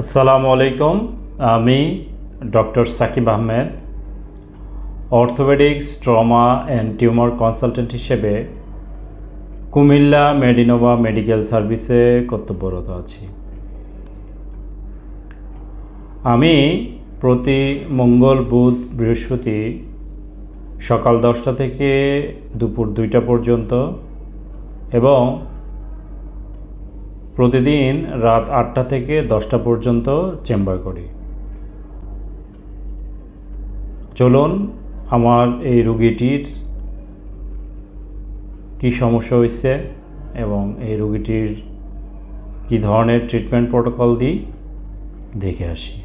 আসসালামু আলাইকুম। আমি doctor Sakib Ahmed, orthopaedics, trauma and tumour consultant হিসেবে কুমিল্লা মেডিনোভা মেডিকেল সার্ভিসে কর্তব্যরত আছি। আমি প্রতি মঙ্গল, বুধ, বৃহস্পতি সকাল দশটা থেকে দুপুর দুইটা পর্যন্ত এবং প্রতিদিন রাত আটটা থেকে দশটা পর্যন্ত চেম্বার করি। চলুন, আমার এই রুগীটির কী সমস্যা হয়েছে এবং এই রুগীটির কী ধরনের ট্রিটমেন্ট প্রোটোকল দিই, দেখে আসি।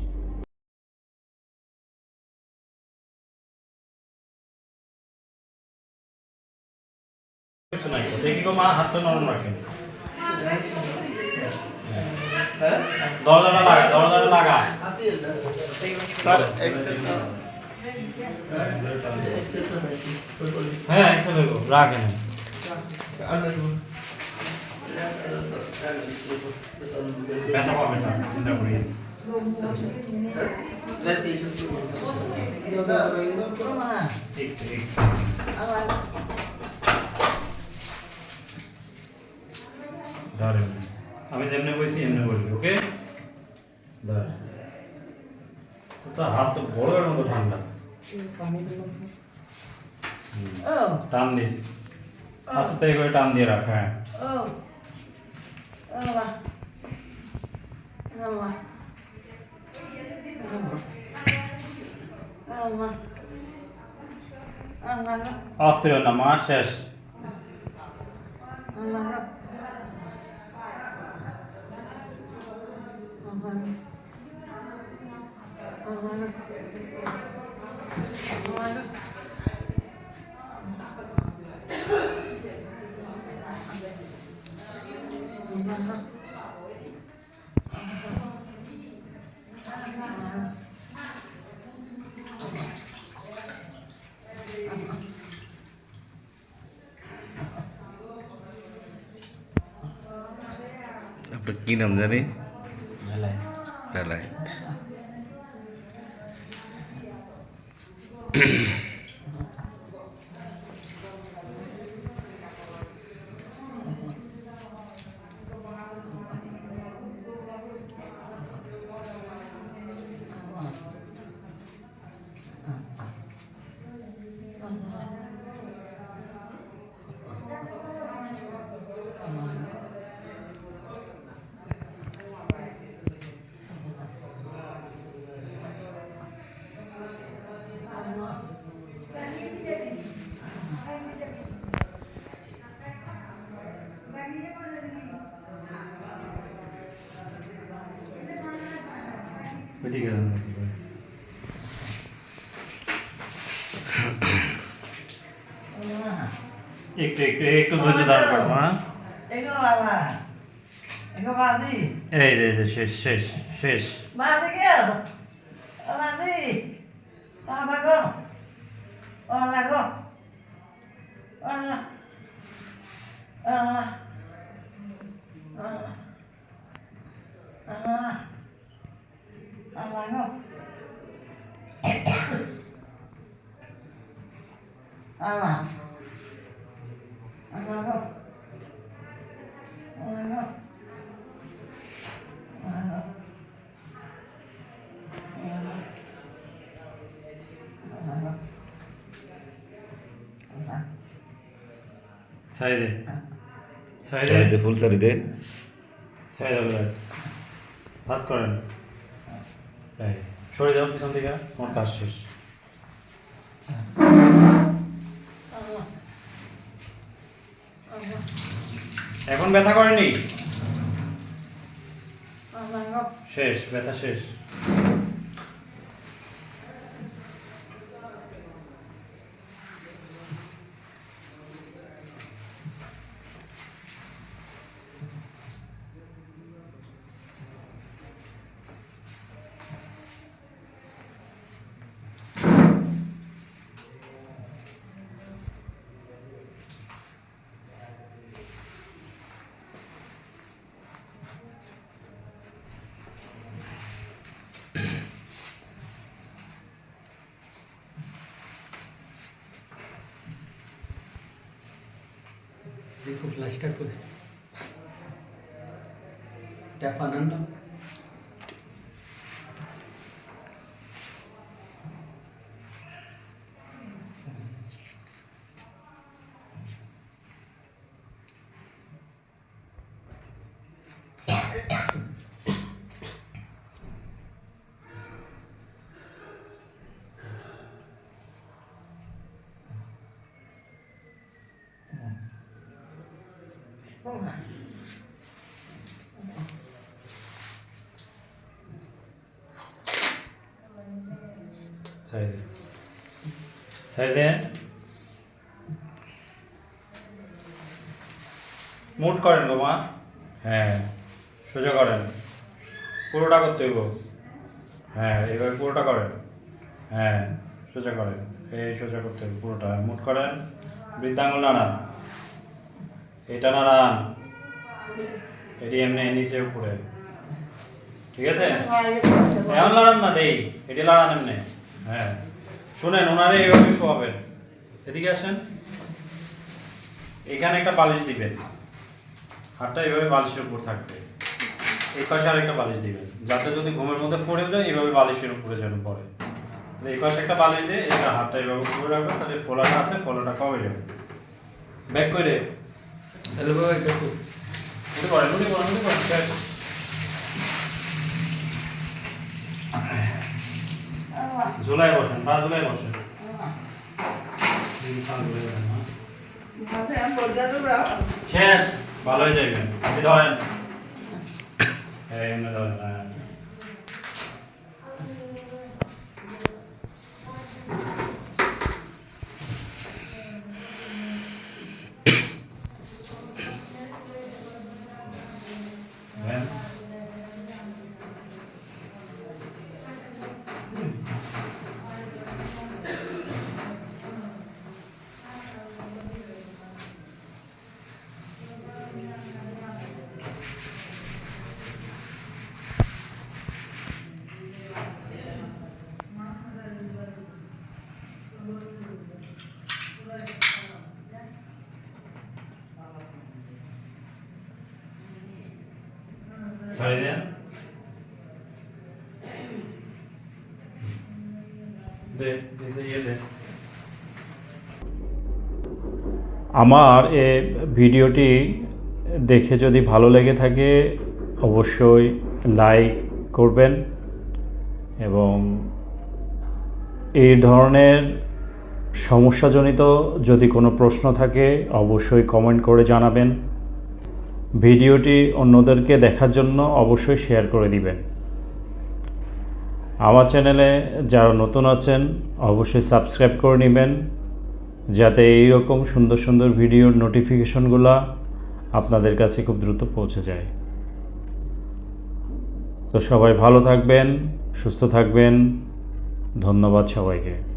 মা হাতটা নরম রাখেন। দরজাটা লাগা দরজাটা লাগা হ্যাঁ একসাথে রাখেন ব্যথা পাবেন না চিন্তা করি ঠিক ঠিক ধরেন আমি যেমনি বসি এমনি বসবি ওকে ধর তো হাত তো বড় মতো ঠান্ডা হুম। টান দিস আস্তে করে টান দিয়ে রাখ হ্যাঁ অস্থির হন না মা শেষ আপনার কি নাম জানি বেলায় ওইদিকে ওইদিকে। একটু একটু একটু ধৈর্য ধারণ করো মা. এই রে রে শেষ শেষ শেষ Mati ஆமாங்க ஆமாம் ஆமாங்க ಸಾಯಿದೆ ಸಾಯಿದೆ ಫುಲ್ ಸರ್ ಇದೆ ಸಾಯಿದೆ ಪಾಸ್ ಕೊಡೋಣ ছাড়ি সারি যাও পিছন থেকে আমার কাজ শেষ। এখন ব্যথা করেনি? শেষ ব্যথা শেষ। দেখো প্লাস্টার করে ট্যাপ আনান না ছাই দে ছাই দে মুট করেন গো মা হ্যাঁ সোজা করেন। পুরোটা করতে হইব। হ্যাঁ এবার পুরোটা করেন। হ্যাঁ সোজা করেন। এই সোজা করতে হবে পুরোটা। মুট করেন। বৃদ্ধাঙ্গুল নাড়ান। এটা নাড়ান এটি এমনি নিচে উপরে। ঠিক আছে? এমন লড়ান না, দেই। এটি লড়ান এমনি। হ্যাঁ। শুনেন, ওনারে এইভাবে শোয়াবেন। এদিকে আসেন। এখানে একটা বালিশ দিবেন। হাতটা এইভাবে বালিশের উপর থাকবে। এই পাশে আরেকটা বালিশ দিবেন। যাতে যদি ঘুমের মধ্যে পড়ে যায় এইভাবে বালিশের উপরে যেন পড়ে। এই পাশে একটা বালিশ দিয়ে এটা হাতটা এইভাবে উপরে তাহলে ফোলাটা আছে, ফোলাটা কমে যাবে। ব্যাক করে হ্যালো ভাই দেখো। ঝুলাই বসেন পা ঝুলাই বসেন হ্যাঁ। শেষ ভালো হয়ে যাবে ধরেন। ধরেন হ্যাঁ। দেন। ছাড়ি দেন আমার এ ভিডিওটি দেখে যদি ভালো লেগে থাকে অবশ্যই লাইক করবেন এবং এই ধরনের সমস্যাজনিত যদি কোনো প্রশ্ন থাকে অবশ্যই কমেন্ট করে জানাবেন। ভিডিওটি অন্যদেরকে দেখার জন্য অবশ্যই শেয়ার করে দিবেন। আমার চ্যানেলে যারা নতুন আছেন, অবশ্যই সাবস্ক্রাইব করে নেবেন, যাতে এই রকম সুন্দর সুন্দর ভিডিওর নোটিফিকেশনগুলো আপনাদের কাছে খুব দ্রুত পৌঁছে যায়। তো সবাই ভালো থাকবেন, সুস্থ থাকবেন। ধন্যবাদ সবাইকে।